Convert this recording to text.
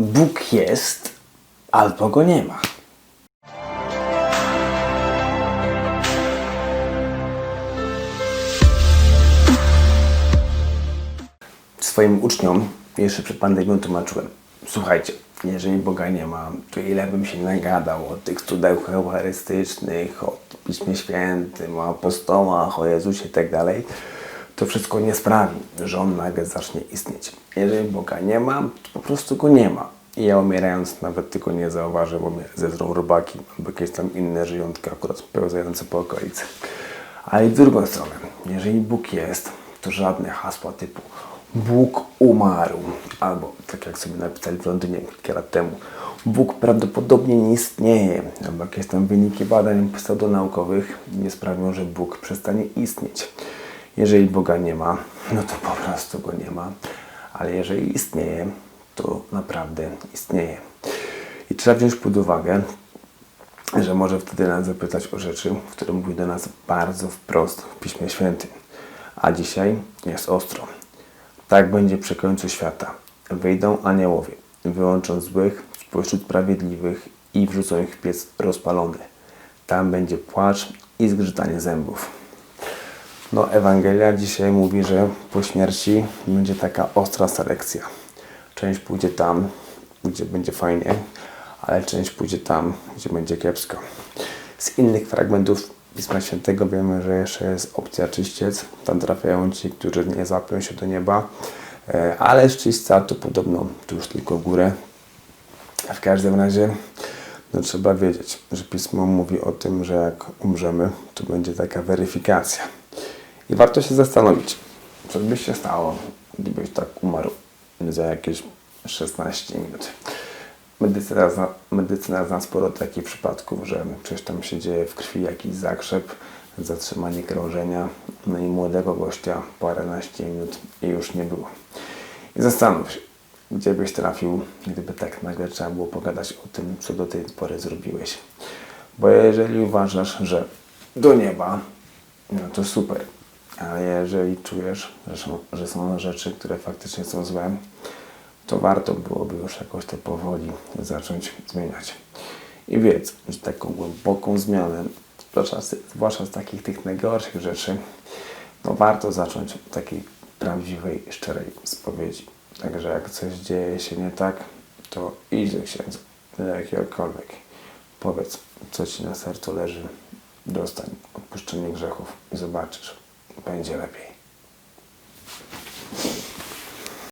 Bóg jest, albo go nie ma. Swoim uczniom jeszcze przed pandemią tłumaczyłem. Słuchajcie, jeżeli Boga nie ma, to ile bym się nagadał o tych cudach eucharystycznych, o Piśmie Świętym, o apostołach, o Jezusie i tak to wszystko nie sprawi, że On nagle zacznie istnieć. Jeżeli Boga nie ma, to po prostu Go nie ma. I ja umierając nawet tylko nie zauważę, bo mnie zezrą robaki albo jakieś tam inne żyjątka akurat pełzające po okolicy. Ale w drugą stronę, jeżeli Bóg jest, to żadne hasła typu Bóg umarł, albo tak jak sobie napisali w Londynie kilka lat temu, Bóg prawdopodobnie nie istnieje, albo jakieś tam wyniki badań pseudonaukowych nie sprawią, że Bóg przestanie istnieć. Jeżeli Boga nie ma, no to po prostu go nie ma, ale jeżeli istnieje, to naprawdę istnieje. I trzeba wziąć pod uwagę, że może wtedy nas zapytać o rzeczy, które mówi do nas bardzo wprost w Piśmie Świętym. A dzisiaj jest ostro. Tak będzie przy końcu świata. Wyjdą aniołowie, wyłączą złych spośród sprawiedliwych i wrzucą ich w piec rozpalony. Tam będzie płacz i zgrzytanie zębów. No, Ewangelia dzisiaj mówi, że po śmierci będzie taka ostra selekcja. Część pójdzie tam, gdzie będzie fajnie, ale część pójdzie tam, gdzie będzie kiepsko. Z innych fragmentów Pisma Świętego wiemy, że jeszcze jest opcja czyściec. Tam trafiają ci, którzy nie zapią się do nieba, E, ale z to podobno tu już tylko górę. W każdym razie no, trzeba wiedzieć, że Pismo mówi o tym, że jak umrzemy, to będzie taka weryfikacja. I warto się zastanowić, co by się stało, gdybyś tak umarł za jakieś 16 minut. Medycyna zna, medycyna zna sporo takich przypadków, że coś tam się dzieje w krwi, jakiś zakrzep, zatrzymanie krążenia, no i młodego gościa paręnaście minut i już nie było. I zastanów się, gdzie byś trafił, gdyby tak nagle trzeba było pogadać o tym, co do tej pory zrobiłeś. Bo jeżeli uważasz, że do nieba, no to super. Ale jeżeli czujesz, że są, rzeczy, które faktycznie są złe, to warto byłoby już jakoś to powoli zacząć zmieniać. I wiedz, że taką głęboką zmianę, zwłaszcza z takich tych najgorszych rzeczy, no warto zacząć od takiej prawdziwej, szczerej spowiedzi. Także jak coś dzieje się nie tak, to idź do księdza, do jakiegokolwiek. Powiedz, co ci na sercu leży, dostań odpuszczenie grzechów i zobaczysz, będzie lepiej.